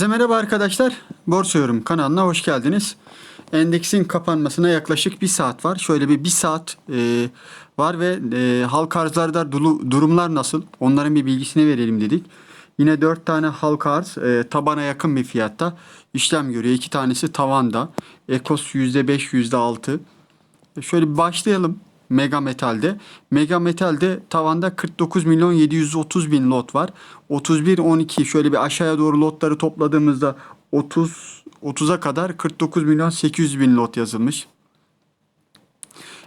Herkese merhaba arkadaşlar. Borsa Yorum kanalına hoş geldiniz. Endeksin kapanmasına yaklaşık bir saat var. Şöyle bir bir saat e, var ve e, halka arzlarda dulu- durumlar nasıl? Onların bir bilgisini verelim dedik. Yine 4 tane halka arz e, tabana yakın bir fiyatta işlem görüyor. 2 tanesi tavanda. Ekos %5 %6. E, Şöyle bir başlayalım. Mega Metal'de. Mega Metal'de tavanda 49 milyon 730 bin lot var. 31 12 şöyle bir aşağıya doğru lotları topladığımızda 30 30'a kadar 49 milyon 800 bin lot yazılmış.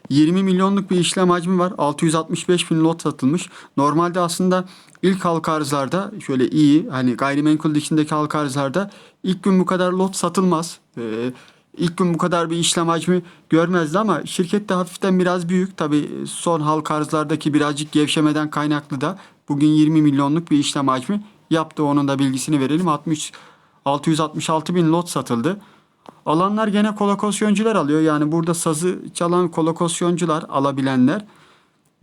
20 milyonluk bir işlem hacmi var. 665 bin lot satılmış. Normalde aslında ilk halka arzlarda şöyle iyi hani gayrimenkul dışındaki halka arzlarda ilk gün bu kadar lot satılmaz. Ee, ilk gün bu kadar bir işlem hacmi görmezdi ama şirket de hafiften biraz büyük. Tabi son halka arzlardaki birazcık gevşemeden kaynaklı da bugün 20 milyonluk bir işlem hacmi yaptı. Onun da bilgisini verelim. 60 666 bin lot satıldı. Alanlar gene kolokasyoncular alıyor. Yani burada sazı çalan kolokasyoncular alabilenler.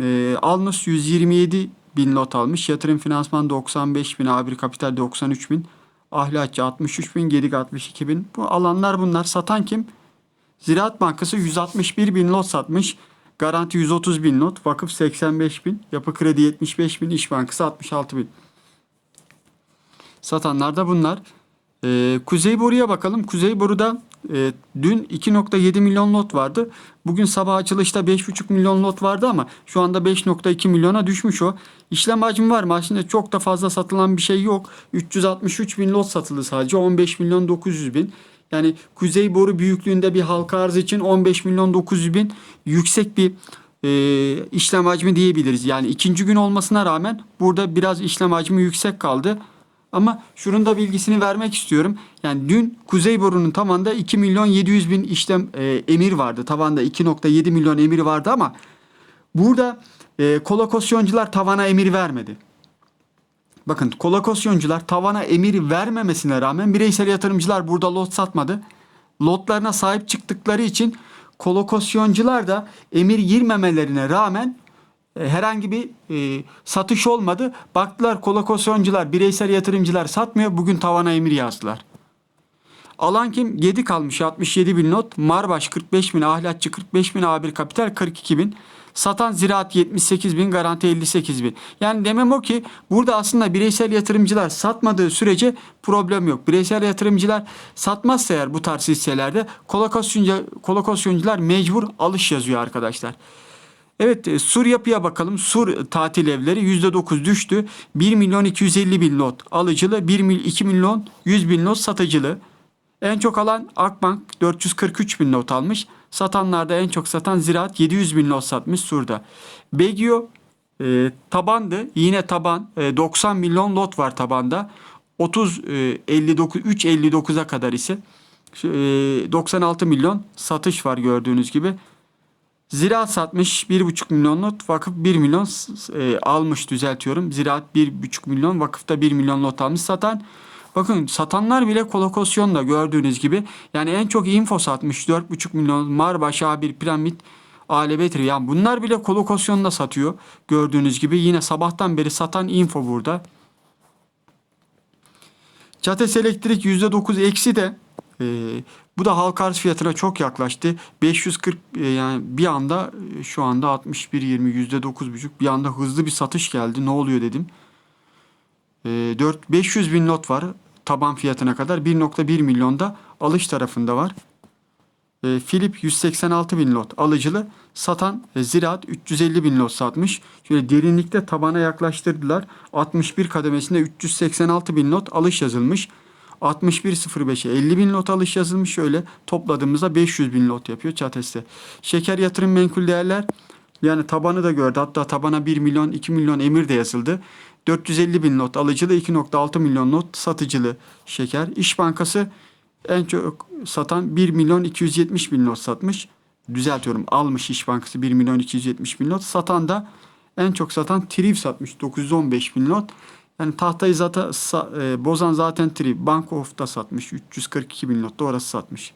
Ee, Alnus 127 bin lot almış. Yatırım finansman 95 bin. A1 kapital 93 bin. Ahlakçı 63 bin. Gedik 62 bin. Bu alanlar bunlar. Satan kim? Ziraat Bankası 161 bin lot satmış. Garanti 130 bin lot. Vakıf 85 bin. Yapı Kredi 75 bin. İş Bankası 66 bin. Satanlar da bunlar. Ee, Kuzey Boru'ya bakalım. Kuzey Boru'da e, dün 2.7 milyon lot vardı. Bugün sabah açılışta 5.5 milyon lot vardı ama şu anda 5.2 milyona düşmüş o. İşlem hacmi var mı? Aslında çok da fazla satılan bir şey yok. 363 bin lot satıldı sadece. 15 milyon 900 bin. Yani Kuzey Boru büyüklüğünde bir halka arz için 15 milyon 900 bin yüksek bir e, işlem hacmi diyebiliriz. Yani ikinci gün olmasına rağmen burada biraz işlem hacmi yüksek kaldı. Ama şunun da bilgisini vermek istiyorum. Yani dün Kuzey Boru'nun tavanda 2 milyon 700 bin işlem e, emir vardı. Tavanda 2.7 milyon emir vardı ama burada e, kolokasyoncular tavana emir vermedi. Bakın kolokasyoncular tavana emir vermemesine rağmen bireysel yatırımcılar burada lot satmadı. Lotlarına sahip çıktıkları için kolokasyoncular da emir girmemelerine rağmen herhangi bir e, satış olmadı. Baktılar kolokasyoncular, bireysel yatırımcılar satmıyor. Bugün tavana emir yazdılar. Alan kim? Gedik almış 67 bin not. Marbaş 45 bin, Ahlatçı 45 bin, A1 Kapital 42 bin. Satan Ziraat 78 bin, Garanti 58 bin. Yani demem o ki burada aslında bireysel yatırımcılar satmadığı sürece problem yok. Bireysel yatırımcılar satmazsa eğer bu tarz hisselerde kolokasyoncu, kolokasyoncular mecbur alış yazıyor arkadaşlar. Evet e, Sur yapıya bakalım. Sur tatil evleri %9 düştü. 1 milyon 250 bin lot alıcılı. 1 mil 2 milyon 100 bin lot satıcılı. En çok alan Akbank 443 bin lot almış. Satanlarda en çok satan Ziraat 700 bin lot satmış Sur'da. Begio e, tabandı. Yine taban. E, 90 milyon lot var tabanda. 30 e, 59 3.59'a kadar ise e, 96 milyon satış var gördüğünüz gibi. Ziraat satmış 1,5 milyon lot, vakıf 1 milyon e, almış düzeltiyorum. Ziraat 1,5 milyon, vakıfta 1 milyon lot almış satan. Bakın satanlar bile kolokasyonda gördüğünüz gibi. Yani en çok info satmış 4,5 milyon Marbaş A1 Piramit Alebetri. Yani bunlar bile kolokasyonda satıyor gördüğünüz gibi. Yine sabahtan beri satan info burada. Çates Elektrik %9 eksi de e, bu da halka arz fiyatına çok yaklaştı. 540 e, yani bir anda e, şu anda 61.20 %9,5 bir anda hızlı bir satış geldi. Ne oluyor dedim. E, 4 500 bin lot var taban fiyatına kadar 1.1 milyonda alış tarafında var. E, Philip 186 bin lot alıcılı satan e, Ziraat 350 bin lot satmış. Şöyle derinlikte tabana yaklaştırdılar. 61 kademesinde 386 bin lot alış yazılmış. 61.05'e 50 bin lot alış yazılmış şöyle topladığımızda 500 bin lot yapıyor Çates'te. Şeker yatırım menkul değerler yani tabanı da gördü hatta tabana 1 milyon 2 milyon emir de yazıldı. 450 bin lot alıcılı 2.6 milyon lot satıcılı şeker. İş Bankası en çok satan 1 milyon 270 bin lot satmış. Düzeltiyorum almış İş Bankası 1 milyon 270 bin lot. Satan da en çok satan Triv satmış 915 bin lot. Yani tahtayı zaten e, bozan zaten Triv. Bank of'ta satmış 342 bin lot da orası satmış.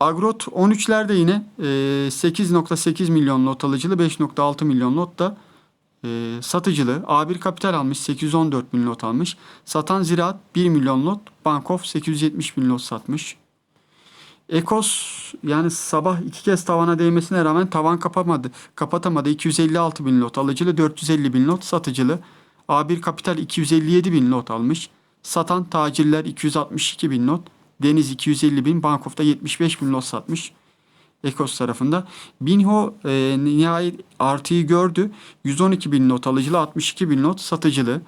Agrot 13'lerde yine e, 8.8 milyon lot alıcılı 5.6 milyon lot da e, satıcılı A1 Kapital almış 814 bin lot almış. Satan Ziraat 1 milyon lot. Bankof 870 bin lot satmış. Ekos yani sabah iki kez tavana değmesine rağmen tavan kapamadı. Kapatamadı. 256 bin lot alıcılı 450 bin lot satıcılı. A1 Kapital 257 bin lot almış. Satan tacirler 262 bin lot. Deniz 250 bin. Bankof'ta 75 bin lot satmış. Ekos tarafında. Binho e, nihayet artıyı gördü. 112 bin not alıcılı 62 bin not satıcılı.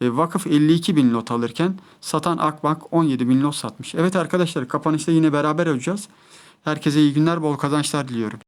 E, vakıf 52 bin lot alırken satan Akbank 17 bin lot satmış. Evet arkadaşlar kapanışta yine beraber olacağız. Herkese iyi günler bol kazançlar diliyorum.